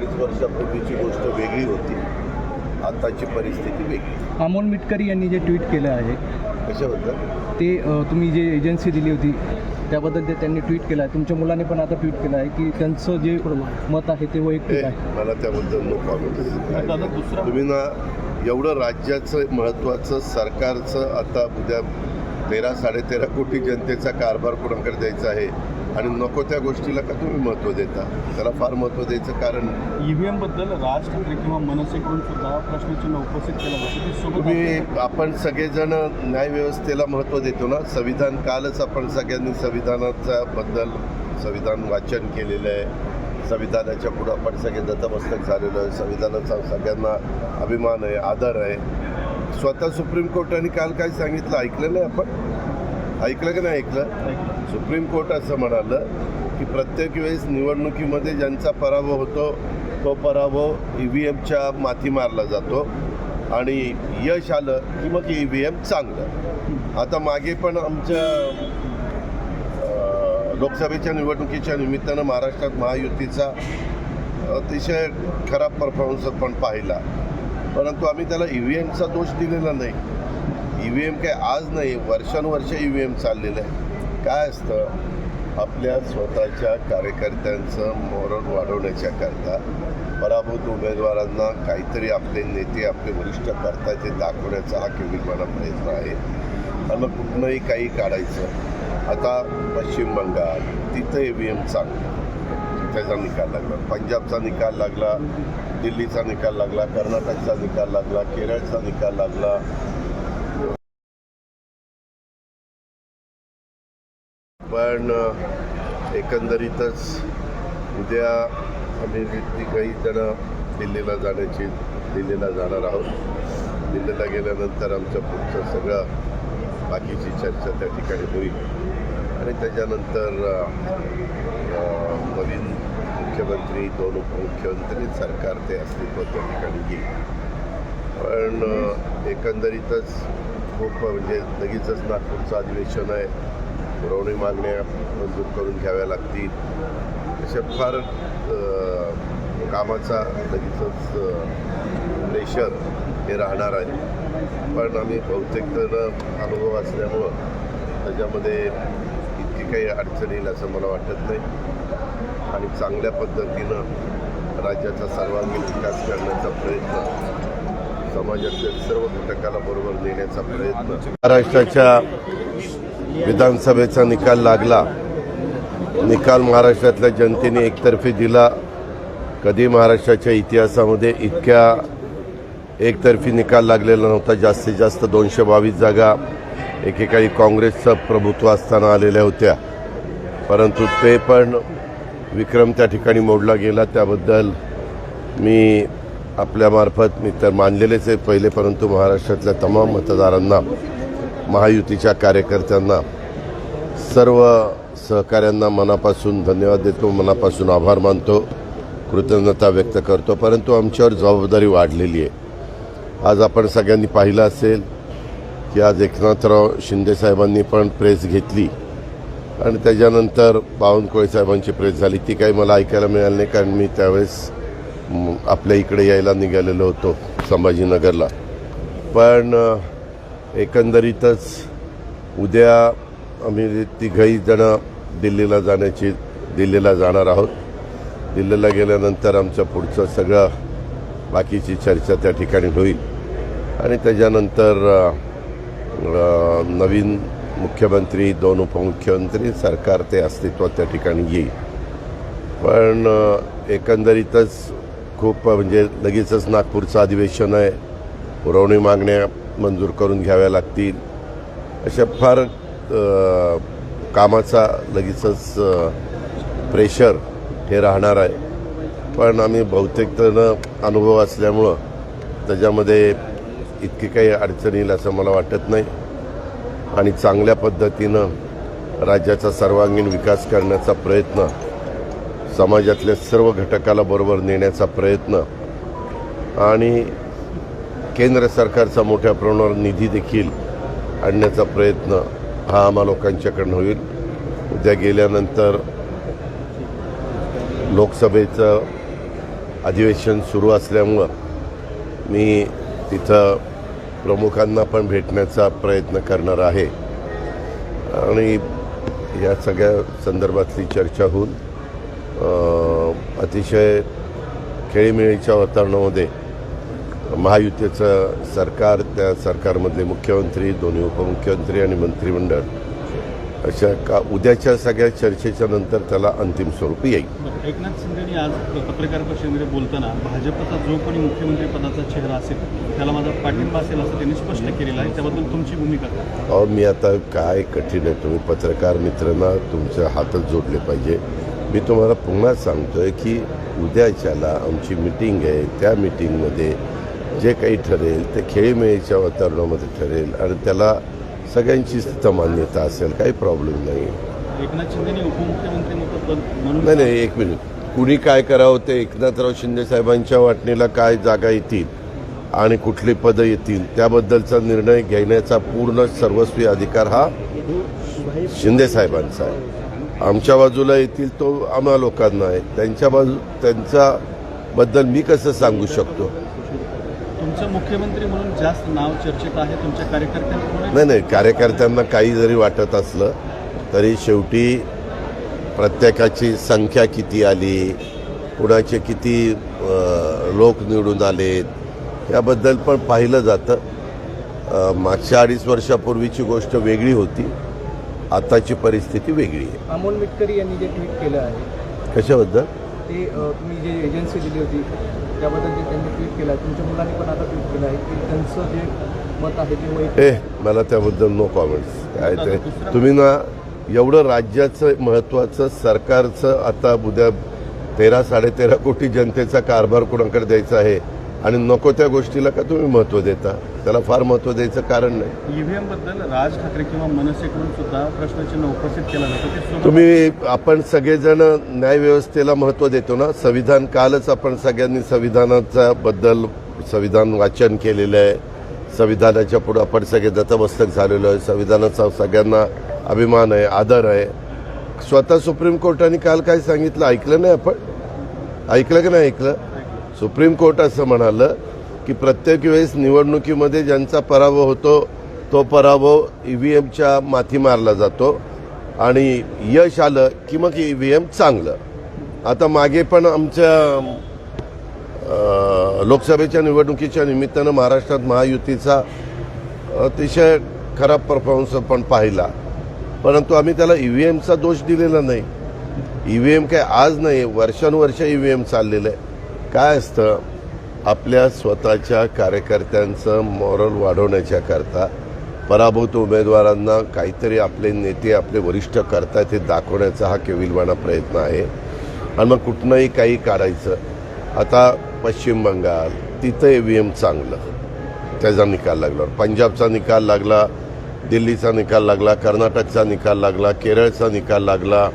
अडीच वर्षापूर्वीची गोष्ट वेगळी होती. आताची परिस्थिती वेगळी. अमोल मिटकरी यांनी जे ट्विट केलं आहे कशाबद्दल? ते तुम्ही जे एजन्सी दिली होती त्याबद्दल ते त्यांनी ट्विट केलं आहे. तुमच्या मुलाने पण आता ट्विट केलं आहे की त्यांचं जे मत आहे ते वैयक्तिक आहे. मला त्याबद्दल नो कॉमेंट तुम्ही ना एवढं राज्याचं महत्त्वाचं सरकारचं आता उद्या तेरा साडेतेरा कोटी जनतेचा कारभार कोणाकडे द्यायचा आहे? आणि नको त्या गोष्टीला का तुम्ही महत्त्व देता? त्याला फार महत्त्व द्यायचं कारण ईव्हीएमबद्दल राज ठाकरे किंवा मनसेकडून सुद्धा प्रश्नचिन्ह उपस्थित केलं जातं तुम्ही आपण सगळेजण न्यायव्यवस्थेला महत्त्व देतो ना? संविधान कालच आपण सगळ्यांनी संविधानाचा बद्दल संविधान वाचन केलेलं आहे. संविधानाच्या पुढं आपण सगळे नतमस्तक झालेलो आहे. संविधानाचा सगळ्यांना अभिमान आहे आदर आहे. स्वतः सुप्रीम कोर्टाने काल काय सांगितलं? ऐकलं नाही आपण? ऐकलं की नाही ऐकलं? सुप्रीम कोर्ट असं म्हणालं की प्रत्येक वेळेस निवडणुकीमध्ये ज्यांचा पराभव होतो तो पराभव ई व्ही एमच्या माथी मारला जातो. आणि यश आलं की मग ई व्ही एम चांगलं. आता मागे पण आमच्या लोकसभेच्या निवडणुकीच्या निमित्तानं महाराष्ट्रात महायुतीचा अतिशय खराब परफॉर्मन्स पण पाहिला. परंतु आम्ही त्याला ई व्ही एमचा दोष दिलेला नाही. ई व्ही एम काय आज नाही वर्षानुवर्ष ई व्ही एम चाललेलं आहे. काय असतं? आपल्या स्वतःच्या कार्यकर्त्यांचं मोरल वाढवण्याच्या करता पराभूत उमेदवारांना काहीतरी आपले नेते आपले वरिष्ठ करतात ते दाखवण्याचा हा केविलवाना प्रयत्न आहे. आणि मग कुठनंही काही काढायचं. आता पश्चिम बंगाल तिथं ई व्ही एम चांगलं त्याचा निकाल लागला. पंजाबचा निकाल लागला दिल्लीचा निकाल लागला कर्नाटकचा निकाल लागला केरळचा निकाल लागला. पण एकंदरीतच उद्या आम्ही काही जण दिल्लीला जाण्याची दिल्लीला जाणार आहोत. दिल्लीला गेल्यानंतर आमचं पुढचं सगळं बाकीची चर्चा त्या ठिकाणी होईल. आणि त्याच्यानंतर नवीन मुख्यमंत्री दोन उपमुख्यमंत्री सरकार ते अस्तित्व त्या ठिकाणी येईल. पण एकंदरीतच खूप म्हणजे लगेचच नागपूरचं अधिवेशन आहे. पुरवणी मागण्या मंजूर करून घ्याव्या लागतील. अशा फार कामाचा लगेचच प्रेशर हे राहणार आहे. पण आम्ही बहुतेक जण अनुभव असल्यामुळं त्याच्यामध्ये इतकी काही अडचण येईल असं मला वाटत नाही. आणि चांगल्या पद्धतीनं राज्याचा सर्वांगीण विकास करण्याचा प्रयत्न समाजातल्या सर्व घटकाला बरोबर नेण्याचा प्रयत्न. महाराष्ट्राच्या विधानसभेचा निकाल लागला. निकाल महाराष्ट्रातल्या जनतेने एकतर्फी दिला. कधी महाराष्ट्राच्या इतिहासामध्ये इतक्या एकतर्फी निकाल लागलेला नव्हता. जास्तीत जास्त दोनशे बावीस जागा एकेकाळी काँग्रेसचं प्रभुत्व असताना आलेल्या होत्या. परंतु ते पण विक्रम त्या ठिकाणी मोडला गेला. त्याबद्दल मी आपल्यामार्फत मी तर मानलेलेच आहे. पहिले परंतु महाराष्ट्रातल्या तमाम मतदारांना महायुतीच्या कार्यकर्त्यांना सर्व सहकाऱ्यांना मनापासून धन्यवाद देतो मनापासून आभार मानतो कृतज्ञता व्यक्त करतो परंतु आमच्यावर जबाबदारी वाढलेली आहे. आज आपण सगळ्यांनी पाहिलं असेल की आज एकनाथराव शिंदेसाहेबांनी पण प्रेस घेतली आणि त्याच्यानंतर बावनकुळे साहेबांची प्रेस झाली. ती काही मला ऐकायला मिळाली नाही कारण मी त्यावेळेस आपल्या इकडे यायला निघालेलो होतो संभाजीनगरला. पण एकंदरीतच उद्या आम्ही तिघही जण दिल्लीला जाण्याची दिल्लीला जाणार आहोत. दिल्लीला गेल्यानंतर आमचं पुढचं सगळं बाकीची चर्चा त्या ठिकाणी होईल. आणि त्याच्यानंतर नवीन मुख्यमंत्री दोन उपमुख्यमंत्री सरकार ते अस्तित्वात त्या ठिकाणी येईल. पण एकंदरीतच खूप म्हणजे लगेचच नागपूरचं अधिवेशन आहे. पुरवणी मागण्या मंजूर करून घ्याव्या लागतील. अशा फार कामाचा लगेचच प्रेशर हे राहणार आहे. पण आम्ही बहुतेक अनुभव असल्यामुळं त्याच्यामध्ये इतकी काही अडचण येईल असं मला वाटत नाही. आणि चांगल्या पद्धतीनं राज्याचा सर्वांगीण विकास करण्याचा प्रयत्न समाजातल्या सर्व घटकाला बरोबर नेण्याचा प्रयत्न आणि केंद्र सरकारचा मोठ्या प्रमाणावर निधी देखील आणण्याचा प्रयत्न हा आम्हा लोकांच्याकडनं होईल. उद्या गेल्यानंतर लोकसभेचं अधिवेशन सुरू असल्यामुळं मी तिथं प्रमुखांना पण भेटण्याचा प्रयत्न करणार आहे. आणि या सगळ्या संदर्भातली चर्चा होऊन अतिशय खेळीमेळीच्या वातावरणामध्ये महायुतीचं सरकार त्या सरकारमधले मुख्यमंत्री दोन्ही उपमुख्यमंत्री आणि मंत्रिमंडळ अशा का उद्याच्या सगळ्या चर्चेच्या नंतर त्याला अंतिम स्वरूप येईल. एकनाथ शिंदेनी आज पत्रकार परिषदेमध्ये बोलताना भाजपचा जो कोणी मुख्यमंत्री पदाचा चेहरा असेल त्याला माझा पाठिंबा असेल असं त्यांनी स्पष्ट केलेलं आहे. त्याबद्दल तुमची भूमिका अहो मी आता काय कठीण आहे तुम्ही पत्रकार मित्रांना तुमचे हातच जोडले पाहिजे. मी तुम्हाला पुन्हा सांगतोय की उद्याच्याला आमची मिटिंग आहे त्या मिटिंगमध्ये जे काही ठरेल ते खेळीमेळीच्या वातावरणामध्ये ठरेल आणि त्याला सगळ्यांचीच तिथं मान्यता असेल काही प्रॉब्लेम नाही. नाही नाही एक मिनिट कुणी काय करावं ते एकनाथराव शिंदे साहेबांच्या वाटणीला काय जागा येतील आणि कुठली पदं येतील त्याबद्दलचा निर्णय घेण्याचा पूर्ण सर्वस्वी अधिकार हा शिंदे साहेबांचा आहे. आमच्या बाजूला येतील तो आम्हा लोकांना आहे. त्यांच्या बाजू त्यांच्या बद्दल मी कसं सांगू शकतो? तुमचं मुख्यमंत्री म्हणून जास्त नाव चर्चेत आहे तुमच्या कार्यकर्त्यांकडून नाही नाही कार्यकर्त्यांना काही जरी वाटत असलं तरी शेवटी प्रत्येकाची संख्या किती आली कुणाचे किती लोक निवडून आलेत याबद्दल पण पाहिलं जातं. मागच्या अडीच वर्षापूर्वीची गोष्ट वेगळी होती आताची परिस्थिती वेगळी आहे. अमोल मिटकरी यांनी जे ट्विट केलं आहे कशाबद्दल? ते तुम्ही जे एजन्सी दिली होती त्याबद्दल जे त्यांनी ट्विट केलं आहे तुमच्या मुलांनी पण आता ट्विट केलं आहे की त्यांचं जे मत आहे ते वैध ए मला त्याबद्दल नो कॉमेंट्स काय ते? तुम्ही ना एवढं राज्याचं महत्त्वाचं सरकारचं आता उद्या तेरा साडेतेरा कोटी जनतेचा कारभार कुणाकडे द्यायचा आहे? आणि नको त्या गोष्टीला का तुम्ही महत्त्व देता? त्याला फार महत्त्व द्यायचं कारण नाही. ईव्हीएमबद्दल राज ठाकरे किंवा मनसेकडून सुद्धा प्रश्नचिन्ह उपस्थित केलं जातं. तुम्ही आपण सगळेजण न्यायव्यवस्थेला महत्त्व देतो ना? संविधान कालच आपण सगळ्यांनी संविधानाचा बद्दल संविधान वाचन केलेलं आहे. संविधानाच्या पुढे आपण सगळे दतमस्तक झालेलो आहे. संविधानाचा सगळ्यांना अभिमान आहे आदर आहे. स्वतः सुप्रीम कोर्टाने काल काय सांगितलं? ऐकलं नाही आपण? ऐकलं की नाही ऐकलं? सुप्रीम कोर्ट असं म्हणालं की प्रत्येक वेळेस निवडणुकीमध्ये ज्यांचा पराभव होतो तो पराभव ई व्ही एमच्या माथी मारला जातो. आणि यश आलं की मग ई व्ही एम चांगलं. आता मागे पण आमच्या लोकसभेच्या निवडणुकीच्या निमित्तानं महाराष्ट्रात महायुतीचा अतिशय खराब परफॉर्मन्स पण पाहिला. परंतु आम्ही त्याला ई व्ही एमचा दोष दिलेला नाही. ई व्ही एम काय आज नाही वर्षानुवर्ष ई व्ही एम चाललेलं आहे. काय असतं? आपल्या स्वतःच्या कार्यकर्त्यांचं मॉरल वाढवण्याच्या करता पराभूत उमेदवारांना काहीतरी आपले नेते आपले वरिष्ठ करतायत हे दाखवण्याचा हा केविलवाणा प्रयत्न आहे. आणि मग कुठनंही काही काढायचं. आता पश्चिम बंगाल तिथं ई व्ही एम चांगलं. त्याचा निकाल लागला. पंजाबचा निकाल लागला दिल्लीचा निकाल लागला कर्नाटकचा निकाल लागला केरळचा निकाल लागला.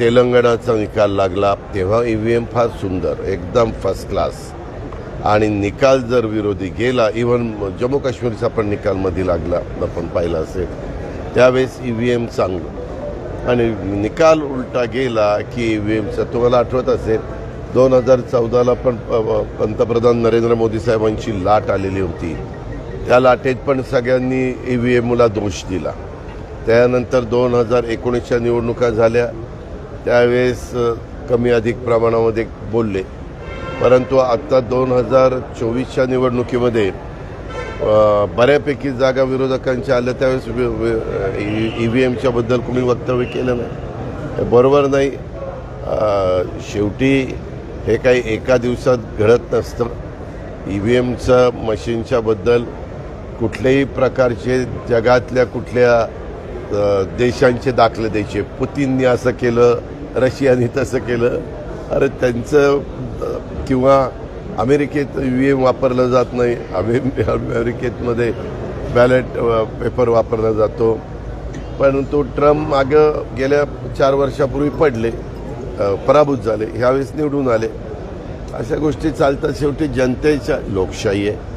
तेलंगणाचा निकाल लागला तेव्हा ई व्ही एम फार सुंदर एकदम फर्स्ट क्लास आणि निकाल जर विरोधी गेला इवन जम्मू काश्मीरचा पण निकाल मध्ये लागला आपण पाहिला असेल. त्यावेळेस ई व्ही एम चांगलं. आणि निकाल उलटा गेला की ई व्ही एमचा तुम्हाला आठवत असेल दोन हजार चौदाला पण प- पंतप्रधान नरेंद्र मोदी साहेबांची लाट आलेली होती. त्या लाटेत पण सगळ्यांनी ई व्ही एमला दोष दिला. त्यानंतर दोन हजार एकोणीसच्या निवडणुका झाल्या. त्यावेळेस कमी अधिक प्रमाणामध्ये बोलले. परंतु आत्ता दोन हजार चोवीसच्या निवडणुकीमध्ये बऱ्यापैकी जागा विरोधकांच्या आल्या. त्यावेळेस ई व्ही एमच्या बद्दल वक्तव्य केलं नाही. बरोबर नाही. शेवटी हे काही एका दिवसात घडत नसतं. ई व्ही एमचं मशीनच्याबद्दल कुठल्याही प्रकारचे जगातल्या कुठल्या देशांचे दाखले द्यायचे. पुतीननी असं केलं रशियाने तसं केलं. अरे त्यांचं किंवा अमेरिकेत ई एम वापरलं जात नाही अमे अमेरिकेतमध्ये बॅलेट पेपर वापरला जातो. परंतु ट्रम्प मागं गेल्या चार वर्षापूर्वी पडले पराभूत झाले ह्यावेळेस निवडून आले. अशा गोष्टी चालतात. शेवटी जनतेच्या लोकशाही आहे.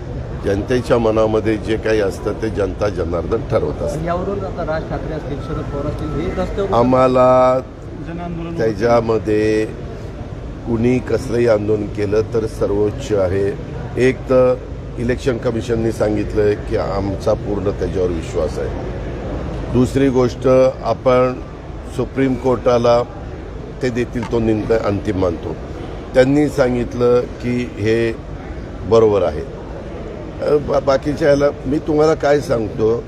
जनतेच्या मनामध्ये जे काही असतं ते जनता जनार्दन ठरवत असतात यावरून आता राज ठाकरे असतील शरद पवार असतील हे रस्त्यावर आम्हाला त्याच्यामध्ये कुणी कसलंही आंदोलन केलं तर सर्वोच्च आहे. एक तर इलेक्शन कमिशननी सांगितलं की आमचा पूर्ण त्याच्यावर विश्वास आहे. दुसरी गोष्ट आपण सुप्रीम कोर्टाला ते देतील तो निर्णय अंतिम मानतो. त्यांनी सांगितलं की हे बरोबर आहे. बा- बाकीच्या ह्याला मी तुम्हाला काय सांगतो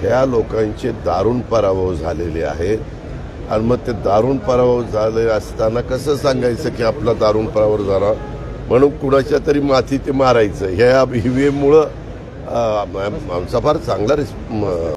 ह्या लोकांचे दारुण पराभव झालेले आहेत. आणि मग ते दारुण पराभव झाले असताना कसं सांगायचं की आपला दारुण पराभव झाला? म्हणून कुणाच्या तरी माथी ते मारायचं. ह्या ई व्ही एममुळं आमचा फार चांगला रिस्प